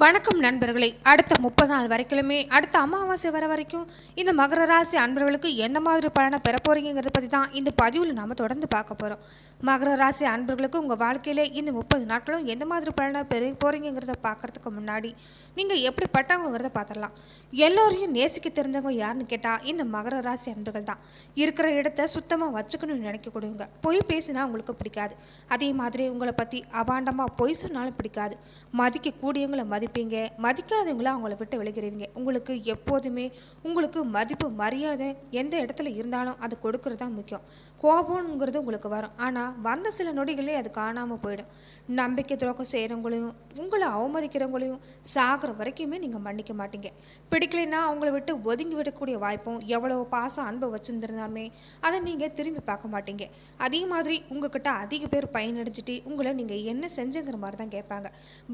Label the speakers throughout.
Speaker 1: வணக்கம் நண்பர்களே. அடுத்த முப்பது நாள் வரைக்குமே அடுத்த அமாவாசை வர வரைக்கும் இந்த மகர ராசி அன்பர்களுக்கு எந்த மாதிரி பலனை பெற போறீங்கிறத பற்றி தான் இந்த பதிவில் நாம் தொடர்ந்து பார்க்க போகிறோம் மகர ராசி அன்பர்களுக்கு உங்கள் வாழ்க்கையில இந்த முப்பது நாட்களும் எந்த மாதிரி பலனை பெரு போகிறீங்கிறத பார்க்கறதுக்கு முன்னாடி நீங்கள் எப்படிப்பட்டவங்கிறத பார்த்துடலாம். எல்லோரையும் நேசிக்க தெரிஞ்சவங்க யாருன்னு கேட்டால் இந்த மகர ராசி அன்பர்கள் தான். இருக்கிற இடத்த சுத்தமாக வச்சுக்கணும்னு நினைக்கக்கூடியவங்க. பொய் பேசினா உங்களுக்கு பிடிக்காது. அதே மாதிரி உங்களை பற்றி அபாண்டமாக பொய் சொன்னாலும் பிடிக்காது. மதிக்கக்கூடியவங்களை மதிப்பீங்க. மதிக்காதவங்கள அவங்கள விட்டு விலகிறீங்க. உங்களுக்கு எப்போதுமே உங்களுக்கு மதிப்பு மரியாதை எந்த இடத்துல இருந்தாலும் அது கொடுக்கறது தான் முக்கியம். கோபம்ங்கிறது உங்களுக்கு வரும். ஆனால் வந்த சில நொடிகளே அது காணாமல் போயிடும். நம்பிக்கை துரோகம் செய்கிறவங்களையும் உங்களை அவமதிக்கிறவங்களையும் சாகிற வரைக்குமே நீங்கள் மன்னிக்க மாட்டீங்க. பிடிக்கலைன்னா அவங்கள விட்டு ஒதுங்கி விடக்கூடிய வாய்ப்பும் எவ்வளோ பாசம் அன்பை வச்சுருந்துருந்தாலுமே அதை நீங்கள் திரும்பி பார்க்க மாட்டீங்க. அதே மாதிரி உங்ககிட்ட அதிக பேர் பயனடைஞ்சிட்டு உங்களை நீங்கள் என்ன செஞ்சுங்கிற மாதிரி தான் கேட்பாங்க.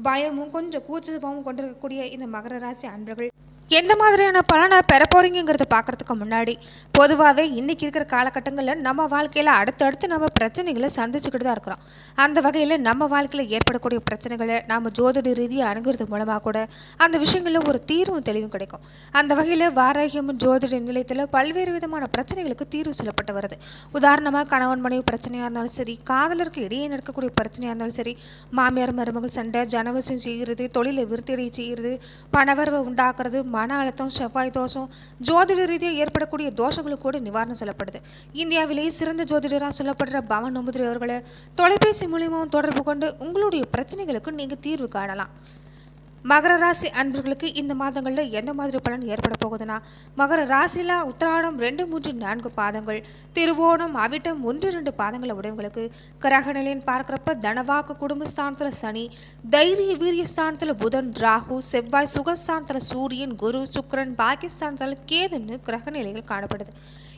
Speaker 1: பயமும் கொஞ்சம் கூச்சபாவும் கொண்டிருக்கக்கூடிய இந்த மகர ராசி அன்பர்கள் எந்த மாதிரியான பலனை பெற போறீங்கிறத பார்க்கறதுக்கு முன்னாடி பொதுவாகவே இன்னைக்கு இருக்கிற காலகட்டங்களில் நம்ம வாழ்க்கையில் அடுத்தடுத்து நம்ம பிரச்சனைகளை சந்திச்சுக்கிட்டு தான் இருக்கிறோம். அந்த வகையில் நம்ம வாழ்க்கையில் ஏற்படக்கூடிய பிரச்சனைகளை நம்ம ஜோதிட ரீதியாக அணுகிறது மூலமாக கூட அந்த விஷயங்களில் ஒரு தீர்வும் தெளிவும் கிடைக்கும். அந்த வகையில் வாராகியம் ஜோதிட நிலையத்தில் பல்வேறு விதமான பிரச்சனைகளுக்கு தீர்வு சொல்லப்பட்டு வருது. உதாரணமாக கணவன் மனைவி பிரச்சனையாக இருந்தாலும் சரி காதலருக்கு இடையே நடக்கக்கூடிய பிரச்சனையாக இருந்தாலும் சரி மாமியார் மருமகள் சண்டை ஜனவசம் செய்கிறது தொழிலை விருத்தியடை செய்கிறது பணவரவை உண்டாக்குறது மன அழுத்தம் செவ்வாய் தோஷம் ஜோதிட ரீதியாக ஏற்படக்கூடிய தோஷங்களுக்கு கூட நிவாரணம் சொல்லப்படுது. இந்தியாவிலேயே சிறந்த ஜோதிடராக சொல்லப்படுற பவன் சாவித்ரி அவர்களை தொலைபேசி மூலியமாகவும் தொடர்பு கொண்டு உங்களுடைய பிரச்சனைகளுக்கு நீங்கள் தீர்வு காணலாம். மகர ராசி அன்பர்களுக்கு இந்த மாதங்களில் எந்த மாதிரி பலன் ஏற்பட போகுதுன்னா மகர ராசியில் உத்திராடம் ரெண்டு மூன்று நான்கு பாதங்கள் திருவோணம் அவிட்டம் ஒன்று ரெண்டு பாதங்களை உடையவங்களுக்கு கிரகநிலைன்னு பார்க்குறப்ப தனவாக்கு குடும்பஸ்தானத்தில் சனி தைரிய வீரியஸ்தானத்தில் புதன் ராகு செவ்வாய் சுகஸ்தானத்தில் சூரியன் குரு சுக்கரன் பாகிஸ்தானத்தில் கேதுன்னு கிரகநிலைகள் காணப்படுது.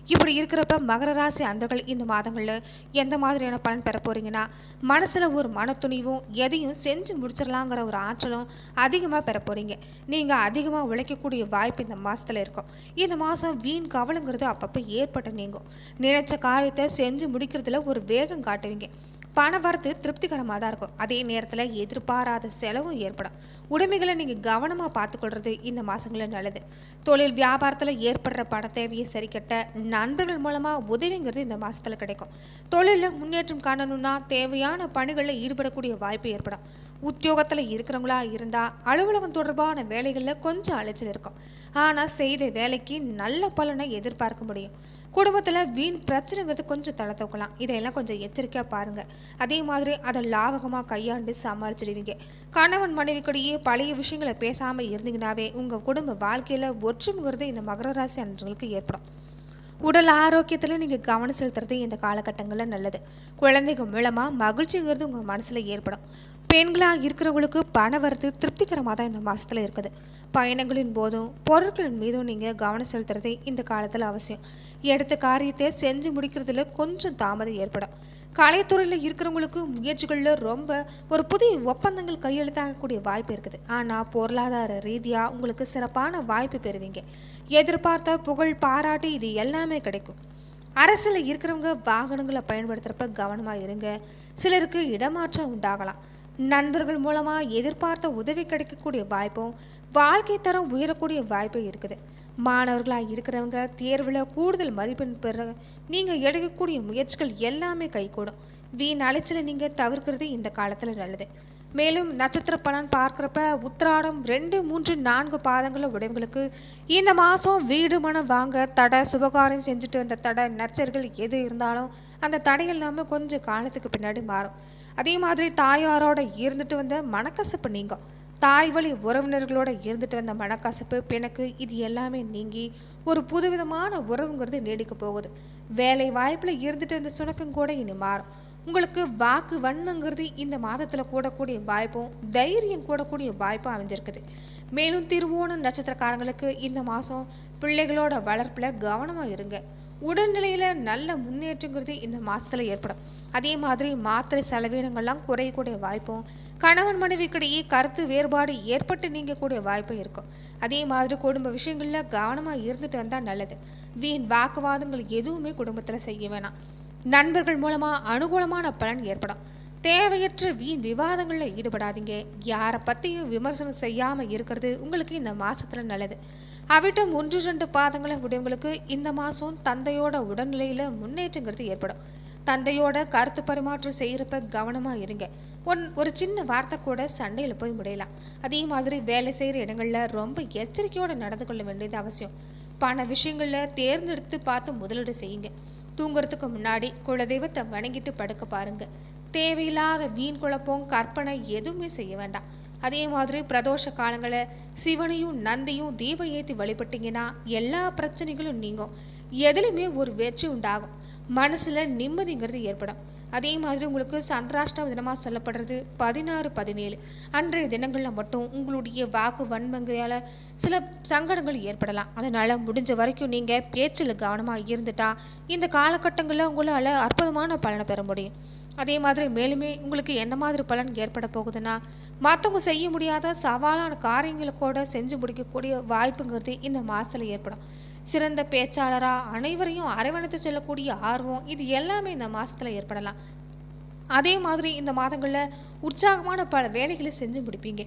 Speaker 1: இப்படி இருக்கிறப்ப மகர ராசி அன்பர்கள் இந்த மாதங்களில் எந்த மாதிரியான பலன் பெற போறீங்கன்னா மனசில் ஒரு மனத்துணிவும் எதையும் செஞ்சு முடிச்சிடலாங்கிற ஒரு ஆற்றலும் அதிகமாக பெற போறீங்க. நீங்கள் அதிகமாக உழைக்கக்கூடிய வாய்ப்பு இந்த மாதத்தில் இருக்கும். இந்த மாதம் வீண் கவலைங்கிறது அப்பப்போ ஏற்பட்ட நீங்கும். நினைச்ச காரியத்தை செஞ்சு முடிக்கிறதுல ஒரு வேகம் காட்டுவீங்க. பண வரத்து திருப்திகரமாக தான் இருக்கும். அதே நேரத்தில் எதிர்பாராத செலவும் ஏற்படும். உடைமைகளை நீங்கள் கவனமாக பார்த்துக்கொள்றது இந்த மாதங்களில் நல்லது. தொழில் வியாபாரத்தில் ஏற்படுற பண தேவையை சரி கட்ட நண்பர்கள் மூலமாக உதவிங்கிறது இந்த மாதத்தில் கிடைக்கும். தொழிலில் முன்னேற்றம் காணணும்னா தேவையான பணிகளில் ஈடுபடக்கூடிய வாய்ப்பு ஏற்படும். உத்தியோகத்தில் இருக்கிறவங்களா இருந்தால் அலுவலகம் தொடர்பான வேலைகளில் கொஞ்சம் அலைச்சல் இருக்கும். ஆனால் செய்த வேலைக்கு நல்ல பலனை எதிர்பார்க்க முடியும். குடும்பத்தில் வீண் பிரச்சனைங்கிறது கொஞ்சம் தலை தூக்கலாம். இதையெல்லாம் கொஞ்சம் எச்சரிக்கையாக பாருங்கள் அதே மாதிரி அதை லாவகமாக கையாண்டு சமாளிச்சிடுவீங்க. கணவன் மனைவிக்கிடையே பழைய விஷயங்களை பேசாமல் இருந்தீங்கன்னாவே உங்கள் குடும்ப வாழ்க்கையில் ஒற்றுமைங்கிறது இந்த மகர ராசி அன்றங்களுக்கு ஏற்படும். உடல் ஆரோக்கியத்தில் நீங்கள் கவனம் செலுத்துறது இந்த காலகட்டங்களில் நல்லது. குழந்தைகள் மூலமாக மகிழ்ச்சிங்கிறது உங்கள் மனசில் ஏற்படும். பெண்களாக இருக்கிறவங்களுக்கு பண வரத்து திருப்திகரமாக தான் இந்த மாதத்தில் இருக்குது. பயணங்களின் போதும் பொருட்களின் மீதும் நீங்கள் கவனம் செலுத்துறது இந்த காலத்தில் அவசியம். எடுத்த காரியத்தை செஞ்சு முடிக்கிறதுல கொஞ்சம் தாமதம் ஏற்படும். கலைத்துறையில் இருக்கிறவங்களுக்கு முயற்சிகளில் ரொம்ப ஒரு புதிய ஒப்பந்தங்கள் கையெழுத்தாகக்கூடிய வாய்ப்பு இருக்குது. ஆனால் பொருளாதார ரீதியாக உங்களுக்கு சிறப்பான வாய்ப்பு பெறுவீங்க. எதிர்பார்த்த புகழ் பாராட்டு இது எல்லாமே கிடைக்கும். அரசில் இருக்கிறவங்க வாகனங்களை பயன்படுத்துகிறப்ப கவனமாக இருங்க. சிலருக்கு இடமாற்றம் உண்டாகலாம். நண்பர்கள் மூலமாக எதிர்பார்த்த உதவி கிடைக்கக்கூடிய வாய்ப்பும் வாழ்க்கை தரம் உயரக்கூடிய வாய்ப்பும் இருக்குது. மாணவர்களாக இருக்கிறவங்க தேர்வில் கூடுதல் மதிப்பெண் பெற நீங்கள் எடுக்கக்கூடிய முயற்சிகள் எல்லாமே கைகூடும். வீண் அலைச்சலை நீங்கள் தவிர்க்கிறது இந்த காலத்தில் நல்லது. மேலும் நட்சத்திர பலன் பார்க்குறப்ப உத்திராடம் ரெண்டு மூன்று நான்கு பாதங்களை உடையவங்களுக்கு இந்த மாதம் வீடு மனம் வாங்க தடை சுபகாரம் செஞ்சுட்டு வந்த தடை நச்சர்கள் எது இருந்தாலும் அந்த தடைகள் நம்ம கொஞ்சம் காலத்துக்கு பின்னாடி மாறும். அதே மாதிரி தாயாரோட இருந்துட்டு வந்த மனக்கசப்பு நீங்கும் தாய் வழி உறவினர்களோட இருந்துட்டு வந்த மனக்கசப்பு பிணக்கு இது எல்லாமே நீங்கி ஒரு புதுவிதமான உறவுங்கிறது நீடிக்க போகுது. வேலை வாய்ப்பில் இருந்துட்டு வந்த சுணக்கம் கூட இனி மாறும். உங்களுக்கு வாக்கு வன்மங்கிறது இந்த மாதத்தில் கூடக்கூடிய வாய்ப்பும் தைரியம் கூடக்கூடிய வாய்ப்பும் அமைஞ்சிருக்குது. மேலும் திருவோணம் நட்சத்திரக்காரங்களுக்கு இந்த மாதம் பிள்ளைகளோட வளர்ப்பில் கவனமாக இருங்க. உடல்நிலையில் நல்ல முன்னேற்றங்கிறது இந்த மாதத்தில் ஏற்படும். அதே மாதிரி மாத்திரை செலவினங்கள்லாம் குறையக்கூடிய வாய்ப்பும் கணவன் மனைவிக்கிடையே கருத்து வேறுபாடு ஏற்பட்டு நீங்கக்கூடிய வாய்ப்பும் இருக்கும். அதே மாதிரி குடும்ப விஷயங்களில் கவனமாக இருந்துட்டு வந்தால் நல்லது. வீண் வாக்குவாதங்கள் எதுவுமே குடும்பத்தில் செய்ய வேணாம். நண்பர்கள் மூலமாக அனுகூலமான பலன் ஏற்படும். தேவையற்ற வீண் விவாதங்களில் ஈடுபடாதீங்க. யாரை பற்றியும் விமர்சனம் செய்யாமல் இருக்கிறது உங்களுக்கு இந்த மாதத்தில் நல்லது. அவிட்டம் ஒன்று ரெண்டு பாதங்களை உடையவங்களுக்கு இந்த மாதம் தந்தையோட உடல்நிலையில் முன்னேற்றங்கிறது ஏற்படும். தந்தையோட கருத்து பரிமாற்றம் செய்கிறப்ப கவனமாக இருங்க. ஒன் ஒரு சின்ன வார்த்தை கூட சண்டையில் போய் முடியலாம். அதே மாதிரி வேலை செய்கிற இடங்களில் ரொம்ப எச்சரிக்கையோடு நடந்து கொள்ள வேண்டியது அவசியம். பண விஷயங்களில் தேர்ந்தெடுத்து பார்த்து முதலீடு செய்யுங்க. தூங்குறதுக்கு முன்னாடி குலதெய்வத்தை வணங்கிட்டு படுக்க பாருங்க. தேவையில்லாத வீண் குழப்பம் கற்பனை எதுவுமே செய்ய வேண்டாம். அதே மாதிரி பிரதோஷ காலங்களில் சிவனையும் நந்தியும் தீபம் ஏற்றி வழிபட்டீங்கன்னா எல்லா பிரச்சனைகளும் நீங்கும். எதுலையுமே ஒரு வெற்றி உண்டாகும். மனசில் நிம்மதிங்கிறது ஏற்படும். அதே மாதிரி உங்களுக்கு சந்திராஷ்டம தினமாக சொல்லப்படுறது பதினாறு பதினேழு. அன்றைய தினங்களில் மட்டும் உங்களுடைய வாக்கு வன்மங்கையால் சில சங்கடங்கள் ஏற்படலாம். அதனால் முடிஞ்ச வரைக்கும் நீங்கள் பேச்சில் கவனமாக இருந்துட்டா இந்த காலகட்டங்களில் உங்களால் அற்புதமான பலனை பெற முடியும். அதே மாதிரி மேலுமே உங்களுக்கு எந்த மாதிரி பலன் ஏற்பட போகுதுன்னா மற்றவங்க செய்ய முடியாத சவாலான காரியங்களை கூட செஞ்சு முடிக்கக்கூடிய வாய்ப்புங்கிறது இந்த மாதத்தில் ஏற்படும். சிறந்த பேச்சாளராக அனைவரையும் அரவணைத்து செல்லக்கூடிய ஆர்வம் இது எல்லாமே இந்த மாதத்தில் ஏற்படலாம். அதே மாதிரி இந்த மாதங்களில் உற்சாகமான பல வேலைகளை செஞ்சு முடிப்பீங்க.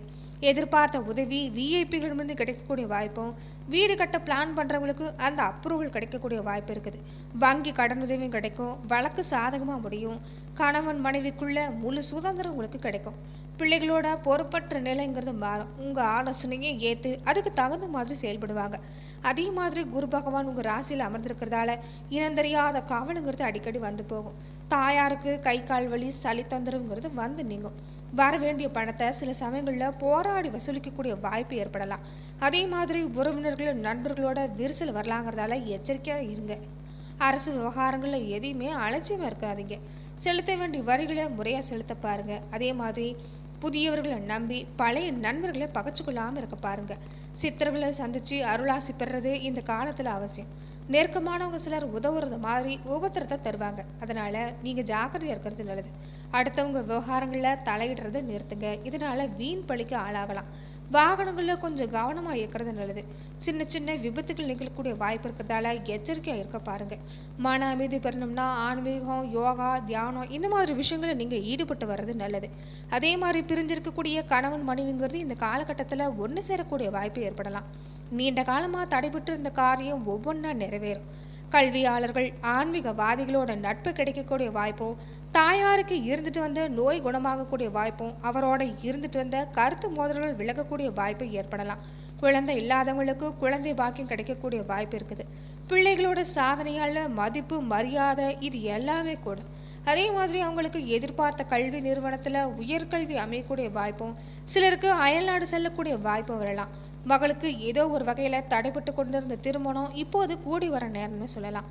Speaker 1: எதிர்பார்த்த உதவி விஐபிகளிடமிருந்து கிடைக்கக்கூடிய வாய்ப்பும் வீடு கட்ட பிளான் பண்ணுறவங்களுக்கு அந்த அப்ரூவல் கிடைக்கக்கூடிய வாய்ப்பு இருக்குது. வங்கி கடன் உதவியும் கிடைக்கும் வழக்கு சாதகமாக முடியும் கணவன் மனைவிக்குள்ள முழு சுதந்திரம் உங்களுக்கு கிடைக்கும். பிள்ளைகளோட பொறுப்பற்ற நிலைங்கிறது மாறும். உங்கள் ஆலோசனையை ஏற்று அதுக்கு தகுந்த மாதிரி செயல்படுவாங்க. அதே மாதிரி குரு பகவான் உங்கள் ராசியில் அமர்ந்திருக்கிறதால இனந்தெரியாத கவலைங்கிறது அடிக்கடி வந்து போகும். தாயாருக்கு கை கால் வலி சளி தொந்தரவுங்கிறது வந்து நீங்கும். வர வேண்டிய பணத்தை சில சமயங்களில் போராடி வசூலிக்கக்கூடிய வாய்ப்பு ஏற்படலாம். அதே மாதிரி உறவினர்கள் நண்பர்களோட விரிசல் வரலாங்கிறதால எச்சரிக்கையாக இருங்க. அரசு விவகாரங்களில் எதையுமே அலட்சியமாக இருக்காதீங்க. செலுத்த வேண்டிய வரிகளை முறையாக செலுத்த பாருங்க. அதே மாதிரி புதியவர்களை நம்பி பழைய நண்பர்களை பகச்சுக்கொள்ளாமல் இருக்க பாருங்க. சித்தர்களை சந்திச்சு அருளாசி பெறுறது இந்த காலத்தில் அவசியம். நெருக்கமானவங்க சிலர் உதவுறது மாதிரி உபத்திரத்தை தருவாங்க. அதனால நீங்க ஜாக்கிரதையா இருக்கிறது நல்லது. அடுத்தவங்க விவகாரங்களில் தலையிடுறதை நிறுத்துங்க. இதனால வீண் பழிக்கு ஆளாகலாம். வாகனங்களில் கொஞ்சம் கவனமாக இருக்கிறது நல்லது. சின்ன சின்ன விபத்துகள் நிகழக்கூடிய வாய்ப்பு இருக்கிறதால எச்சரிக்கையாக இருக்க பாருங்கள் மன அமைதி பெறணும்னா ஆன்மீகம் யோகா தியானம் இந்த மாதிரி விஷயங்களை நீங்கள் ஈடுபட்டு வர்றது நல்லது. அதே மாதிரி பிரிஞ்சிருக்கக்கூடிய கணவன் மனைவிங்கிறது இந்த காலகட்டத்தில் ஒன்று சேரக்கூடிய வாய்ப்பு ஏற்படலாம். நீண்ட காலமாக தடைபட்டு இருந்த காரியம் ஒவ்வொன்றா நிறைவேறும். கல்வியாளர்கள் ஆன்மீகவாதிகளோட நட்பு கிடைக்கக்கூடிய வாய்ப்பும் தாயாருக்கு இருந்துட்டு வந்த நோய் குணமாகக்கூடிய வாய்ப்பும் அவரோட இருந்துட்டு வந்த கருத்து மோதல்கள் விலகக்கூடிய வாய்ப்பு ஏற்படலாம். குழந்தை இல்லாதவங்களுக்கு குழந்தை பாக்கியம் கிடைக்கக்கூடிய வாய்ப்பு இருக்குது. பிள்ளைகளோட சாதனையால் மதிப்பு மரியாதை இது எல்லாமே கூடும். அதே மாதிரி அவங்களுக்கு எதிர்பார்த்த கல்வி நிறுவனத்தில் உயர்கல்வி அமையக்கூடிய வாய்ப்பும் சிலருக்கு அயல்நாடு செல்லக்கூடிய வாய்ப்பும் வரலாம். மகளுக்கு ஏதோ ஒரு வகையில் தடைபட்டு கொண்டிருந்த திருமணம் இப்போது கூடி வர நேரம்னு சொல்லலாம்.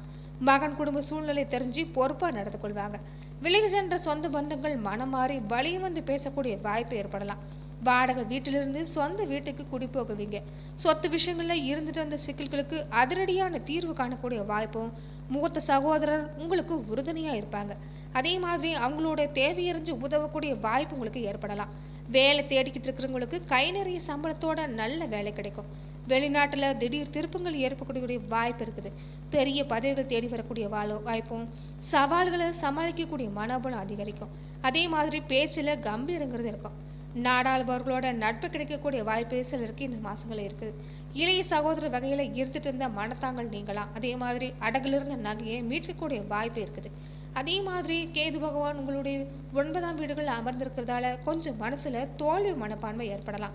Speaker 1: மகன் குடும்ப சூழ்நிலை தெரிஞ்சு பொறுப்பாக நடந்து கொள்வாங்க. விலகி சென்ற சொந்த பந்தங்கள் மனம் மாறி வழியும் வந்து பேசக்கூடிய வாய்ப்பு ஏற்படலாம். வாடகை வீட்டிலிருந்து சொந்த வீட்டுக்கு குடி போகுவீங்க. சொத்து விஷயங்களில் இருந்துட்டு வந்த சிக்கல்களுக்கு அதிரடியான தீர்வு காணக்கூடிய வாய்ப்பும் மூத்த சகோதரர் உங்களுக்கு உறுதுணையாக இருப்பாங்க. அதே மாதிரி அவங்களோட தேவையறிஞ்சு உதவக்கூடிய வாய்ப்பு உங்களுக்கு ஏற்படலாம். வேலை தேடிக்கிட்டு இருக்கிறவங்களுக்கு கை நிறைய சம்பளத்தோட நல்ல வேலை கிடைக்கும். வெளிநாட்டில் திடீர் திருப்பங்கள் ஏற்படக்கூடிய வாய்ப்பு இருக்குது. பெரிய பதவிகள் தேடி வரக்கூடிய வாழ வாய்ப்பும் சவால்களை சமாளிக்கக்கூடிய மனோபலம் அதிகரிக்கும். அதே மாதிரி பேச்சில் கம்பீரங்கிறது இருக்கும். நாடாளுபவர்களோட நட்பு கிடைக்கக்கூடிய வாய்ப்பு சிலருக்கு இந்த மாதங்கள் இருக்குது இளைய சகோதர வகையில் இருந்துட்டு இருந்த மனத்தாங்கள் நீங்களாம் அதே மாதிரி அடகுலிருந்த நகையை மீட்கக்கூடிய வாய்ப்பு இருக்குது. அதே மாதிரி கேது பகவான் உங்களுடைய ஒன்பதாம் வீடுகள் அமர்ந்திருக்கிறதால கொஞ்சம் மனசுல தோல்வி மனப்பான்மை ஏற்படலாம்.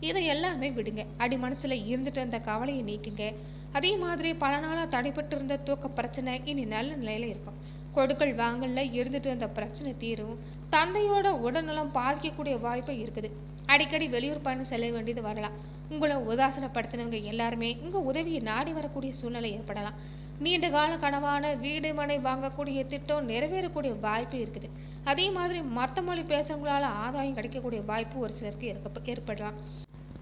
Speaker 1: இதை எல்லாமே விடுங்க. அடி மனசுல இருந்துட்டு இருந்த கவலையை நீக்குங்க. அதே மாதிரி பல நாளாக தடைப்பட்டு இருந்த தூக்க பிரச்சனை இனி நல்ல நிலையில இருக்கும். கொடுக்கல் வாங்கல்ல இருந்துட்டு இருந்த பிரச்சனை தீரும். தந்தையோட உடல்நலம் பாதிக்கக்கூடிய வாய்ப்பு இருக்குது. அடிக்கடி வெளியூர் பயணம் செல்ல வேண்டியது வரலாம். உங்களை உதாசனப்படுத்தினவங்க எல்லாருமே உங்க உதவியை நாடி வரக்கூடிய சூழ்நிலை ஏற்படலாம். நீண்ட கால கனவான வீடு மனை வாங்கக்கூடிய திட்டம் நிறைவேறக்கூடிய வாய்ப்பு இருக்குது. அதே மாதிரி மற்ற மொழி பேசுறவங்களால ஆதாயம் கிடைக்கக்கூடிய வாய்ப்பு ஒரு சிலருக்கு ஏற்ப ஏற்படலாம்.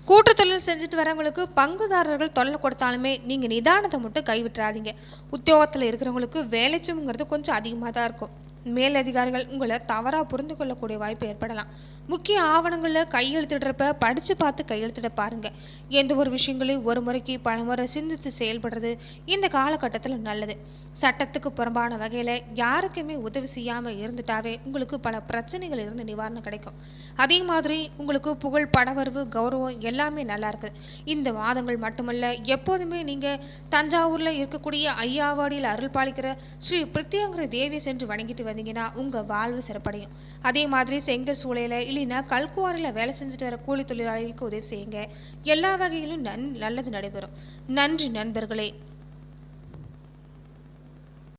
Speaker 1: கூட்டு தொழில் செஞ்சுட்டு வரவங்களுக்கு பங்குதாரர்கள் தொல்லை கொடுத்தாலுமே நீங்கள் நிதானத்தை மட்டும் கைவிட்டுறாதீங்க. உத்தியோகத்தில் இருக்கிறவங்களுக்கு வேலைச்சுங்கிறது கொஞ்சம் அதிகமாக தான் இருக்கும். மேலதிகாரிகள் உங்களை தவறாக புரிந்து கொள்ளக்கூடிய வாய்ப்பு ஏற்படலாம். முக்கிய ஆவணங்களில் கையெழுத்திடுறப்ப படித்து பார்த்து கையெழுத்திட பாருங்கள் எந்த ஒரு விஷயங்களையும் ஒரு முறைக்கு பல முறை சிந்தித்து செயல்படுறது இந்த காலகட்டத்தில் நல்லது. சட்டத்துக்கு புறம்பான வகையில் யாருக்குமே உதவி செய்யாமல் இருந்துட்டாவே உங்களுக்கு பல பிரச்சனைகள் இருந்து நிவாரணம் கிடைக்கும். அதே மாதிரி உங்களுக்கு புகழ் பணவரவு கௌரவம் எல்லாமே நல்லா இருக்குது இந்த மாதங்கள் மட்டுமல்ல எப்போதுமே நீங்கள் தஞ்சாவூரில் இருக்கக்கூடிய ஐயாவாடியில் அருள் பாலிக்கிற ஸ்ரீ பிரித்தியங்கிற தேவியை சென்று வணங்கிட்டு வந்தீங்கன்னா உங்கள் வாழ்வு சிறப்படையும். அதே மாதிரி செங்கல் சூளையில் இல்லைன்னா கல்குவாரியில் வேலை செஞ்சுட்டு வர கூலி தொழிலாளிகளுக்கு உதவி செய்யுங்க. எல்லா வகையிலும் நன் நல்லது நடைபெறும். நன்றி நண்பர்களே.